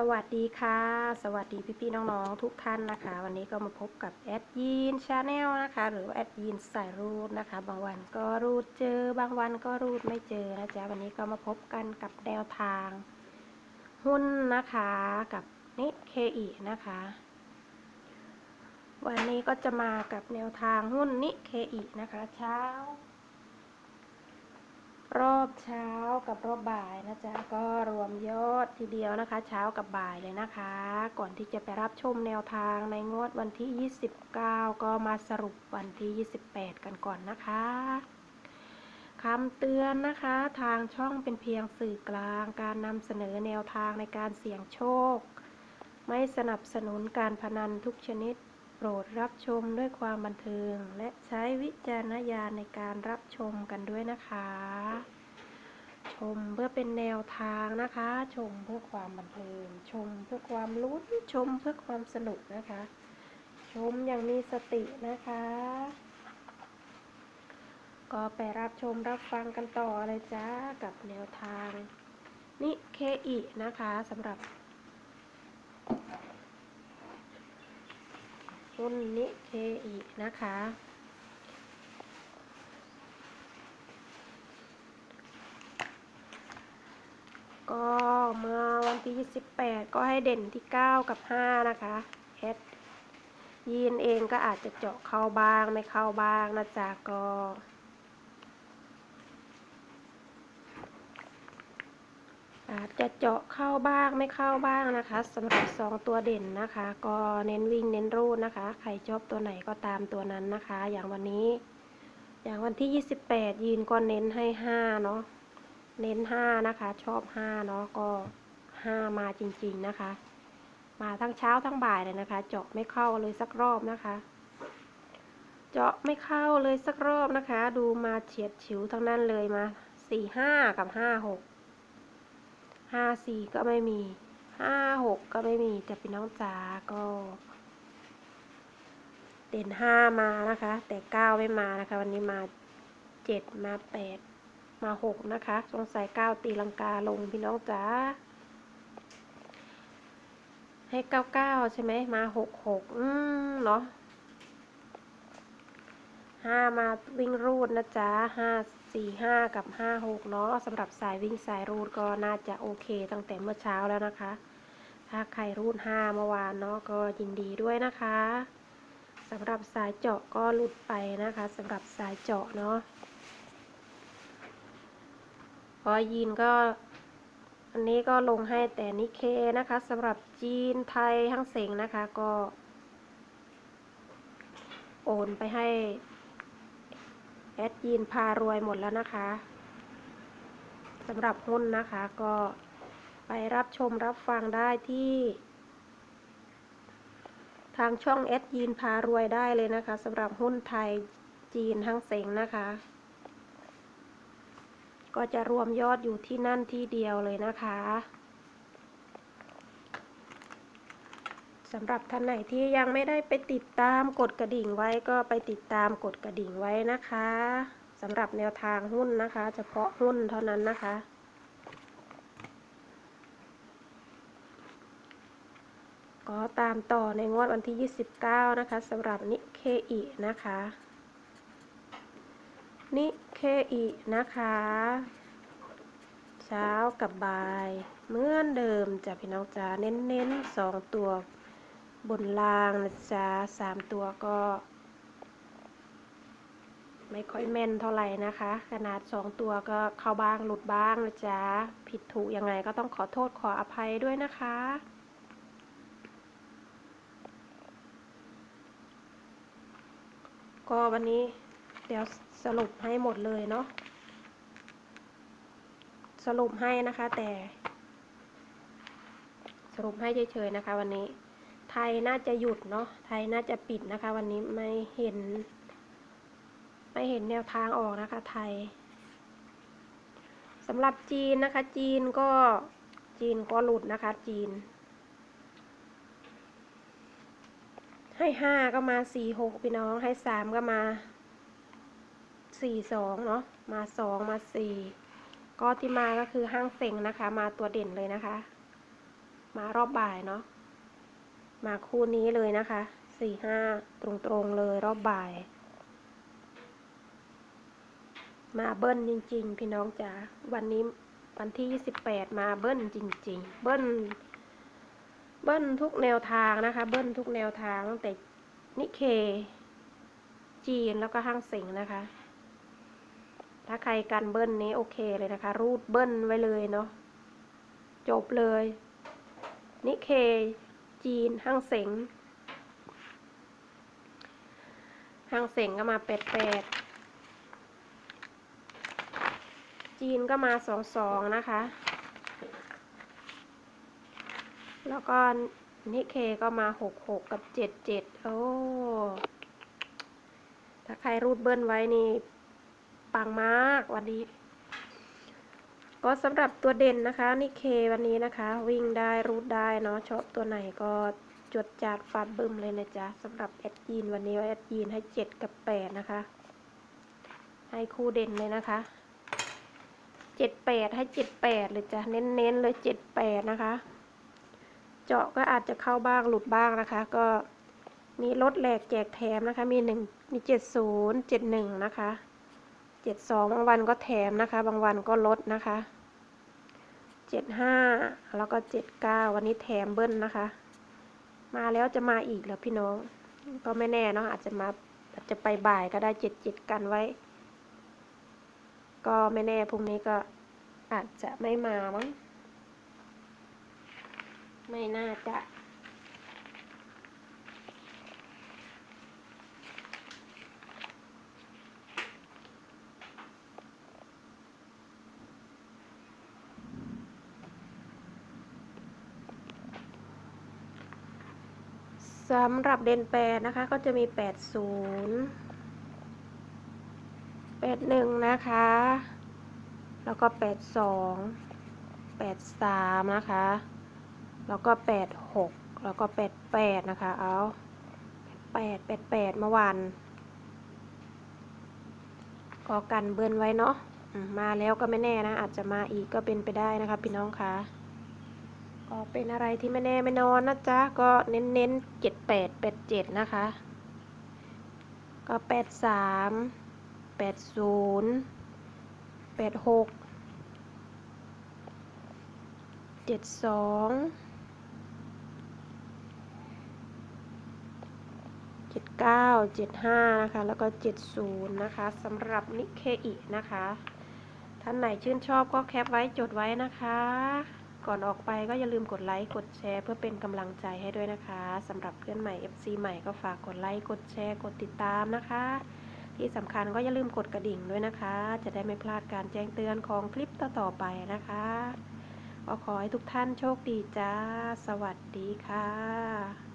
สวัสดีค่ะ สวัสดีพี่ๆน้องๆทุกท่านนะคะ วันนี้ก็มาพบกับแอดยีนชาแนลนะคะ หรือแอดยีนสายรูดนะคะ บางวันก็รูดเจอบางวันก็รูดไม่เจอนะจ๊ะวันนี้ก็มาพบกันกับแนวทาง หุ้นนะคะกับนิเคอีนะคะ วันนี้ก็จะมากับแนวทางหุ้นนิเคอีนะคะ เช้า รอบเช้ากับรอบบ่ายนะจ๊ะก็รวมยอดทีเดียวนะคะ เช้ากับบ่ายเลยนะคะ ก่อนที่จะไปรับชมแนวทางในงวดวันที่ 29 ก็มาสรุปวันที่ 28 กันก่อนนะคะคำเตือนนะคะทางช่องเป็นเพียงสื่อกลาง การนำเสนอแนวทางในการเสี่ยงโชค ไม่สนับสนุนการพนันทุกชนิด โปรดรับชมด้วยความบันเทิง และใช้วิจารณญาณในการรับชมกันด้วยนะคะ ชมเพื่อเป็นแนวทางนะคะ ชมเพื่อความบันเทิง ชมเพื่อความลุ้น ชมเพื่อความสนุกนะคะ ชมอย่างมีสตินะคะ ก็ไปรับชมรับฟังกันต่อเลยจ้ากับแนวทางนิเคอินะคะสำหรับหุ้นนิเคอินะคะ ก็เมื่อวัน ที่ 28 ก็ให้เด่นที่ 9 กับ 5 นะคะแอดยีนเองก็อาจจะเจาะเข้าบ้างไม่เข้าบ้างนะจ๊ะก็อาจจะเจาะเข้าบ้างไม่เข้าบ้างนะคะสำหรับ2ตัวเด่นนะคะ ก็เน้นวิ่งเน้นรูดนะคะ ใครชอบตัวไหนก็ตามตัวนั้นนะคะ อย่างวันนี้ อย่างวันที่ 28 ยีนก็เน้นให้ 5 เนาะเน้นห้านะคะ ชอบห้าเนาะก็ ห้ามาจริงๆนะคะ มาทั้งเช้าทั้งบ่ายเลยนะคะ เจาะไม่เข้าเลยสักรอบนะคะ เจาะไม่เข้าเลยสักรอบนะคะ ดูมาเฉียดฉิวทั้งนั้นเลยมาสี่ห้ากับห้าหกห้าสี่ก็ไม่มีห้าหกก็ไม่มีจะเป็นน้องจ๋าก็เด่นห้ามานะคะ แต่เก้าไม่มานะคะ วันนี้มาเจ็ดมาแปดมาหกนะคะ สงสัยเก้าตีลังกาลงพี่น้องจ๋า ให้เก้าเก้าใช่ไหมมาหกหกอืมเนาะห้ามาวิ่งรูดนะจ๊ะห้าสี่ห้ากับห้าหกเนาะสำหรับสายวิ่งสายรูดก็น่าจะโอเคตั้งแต่เมื่อเช้าแล้วนะคะ ถ้าใครรูดห้าเมื่อวานเนาะก็ยินดีด้วยนะคะสำหรับสายเจาะก็หลุดไปนะคะสำหรับสายเจาะเนาะพอยีนก็ อันนี้ก็ลงให้แต่นิเคนะคะสำหรับจีนไทยทั้งเสงนะคะก็ โอนไปให้แอดยีนพารวยหมดแล้วนะคะสำหรับหุ้นนะคะก็ไปรับชมรับฟังได้ที่ ทางช่องแอดยีนพารวยได้เลยนะคะสำหรับหุ้นไทยจีนทั้งเสงนะคะ ก็จะรวมยอดอยู่ที่นั่นที่เดียวเลยนะคะสำหรับท่านไหนที่ยังไม่ได้ไปติดตามกดกระดิ่งไว้ก็ไปติดตามกดกระดิ่งไว้นะคะสำหรับแนวทางหุ้นนะคะ เฉพาะหุ้นเท่านั้นนะคะก็ตามต่อในงวดวันที่ 29 นะคะสำหรับนิเคอินะคะ นิเคอินะคะ เช้ากับบ่ายเหมือนเดิมจะพี่น้องจ๋าเน้นๆสองตัวบนล่างนะจ๊ะสามตัวก็ ไม่ค่อยแม่นเท่าไหร่นะคะ ขนาดสองตัวก็เข้าบ้างหลุดบ้างนะจ๊ะผิดถูกยังไงก็ต้องขอโทษขออภัยด้วยนะคะก็วันนี้ เดี๋ยวสรุปให้หมดเลยเนาะสรุปให้นะคะแต่ สรุปให้เฉยๆนะคะ วันนี้ ไทยน่าจะหยุดเนาะไทยน่าจะปิดนะคะ วันนี้ไม่เห็น ไม่เห็นแนวทางออกนะคะ ไทยสำหรับจีนนะคะ จีนก็จีนก็หลุดนะคะ จีน ให้ห้าก็มาสี่หกพี่น้องให้สามก็มา สี่สองเนาะมาสองมาสี่ก็ที่มาก็คือห้างเซ็งนะคะ มาตัวเด่นเลยนะคะ มารอบบ่ายเนาะมาคู่นี้เลยนะคะสี่ห้าตรงๆเลยรอบบ่าย มาเบิ้ลจริง ๆ พี่น้องจ๋าวันนี้วันที่ยี่สิบแปดมาเบิ้ลจริง ๆ เบิ้ลเบิ้ลทุกแนวทางนะคะ เบิ้ลทุกแนวทางตั้งแต่นิเคจีนแล้วก็ห้างเสงนะคะ ถ้าใครกันเบิ้ลนี้โอเคเลยนะคะ รูดเบิ้ลไว้เลยเนาะจบเลย นิเค จีนห้างเสงห้างเสงก็มาแปดแปดจีนก็มาสองสองนะคะ แล้วก็นิเคก็มาหกหกกับเจ็ดเจ็ดโอ้ ถ้าใครรูดเบิ้ลไว้นี่ ปังมากวันนี้ ก็สำหรับตัวเด่นนะคะนิเควันนี้นะคะ วิ่งได้รูดได้เนาะชอบตัวไหนก็จดจัดฟาดบึ้มเลยนะจ๊ะสำหรับแอดยีนวันนี้แอดยีนให้เจ็ดกับแปดนะคะ ให้คู่เด่นเลยนะคะเจ็ดแปดให้เจ็ดแปดเลยจ้ะเน้นๆเลยเจ็ดแปดนะคะ เจาะก็อาจจะเข้าบ้างหลุดบ้างนะคะ ก็มีลดแหลกแจกแถมนะคะ มีหนึ่งมีเจ็ดศูนย์เจ็ดหนึ่งนะคะ เจ็ดสองบางวันก็แถมนะคะ บางวันก็ลดนะคะเจ็ดห้าแล้วก็เจ็ดเก้าวันนี้แถมเบิ้ลนะคะ มาแล้วจะมาอีกแล้วพี่น้อง ก็ไม่แน่เนาะอาจจะมาอาจจะไปบ่ายก็ได้เจ็ดเจ็ดกันไว้ ก็ไม่แน่พรุ่งนี้ก็อาจจะไม่มามั้งไม่น่าจะ สำหรับเดนแปดนะคะก็จะมีแปดศูนย์แปดหนึ่งนะคะ แล้วก็แปดสองแปดสามนะคะ แล้วก็แปดหกแล้วก็แปดแปดนะคะ เอาแปดแปดแปดเมื่อวานก็กันเบิ้นไว้เนาะมมาแล้วก็ไม่แน่นะ อาจจะมาอีกก็เป็นไปได้นะคะ พี่น้องคะ ก็เป็นอะไรที่ไม่แน่ไม่นอนนะจ๊ะ ก็เน้นเน้นเจ็ดแปดแปดเจ็ดนะคะ ก็แปดสามแปดศูนย์แปดหกเจ็ดสองเจ็ดเก้าเจ็ดห้านะคะ แล้วก็เจ็ดศูนย์นะคะสำหรับนิเคอินะคะ ท่านไหนชื่นชอบก็แคปไว้จดไว้นะคะ ก่อนออกไปก็อย่าลืมกดไลค์ กดแชร์ เพื่อเป็นกำลังใจให้ด้วยนะคะสำหรับเพื่อนใหม่ FC ใหม่ก็ฝากกดไลค์ กดแชร์ กดติดตามนะคะ ที่สำคัญก็อย่าลืมกดกระดิ่งด้วยนะคะ จะได้ไม่พลาดการแจ้งเตือนของคลิปต่อๆไปนะคะก็ขอให้ทุกท่านโชคดีจ้า สวัสดีค่ะ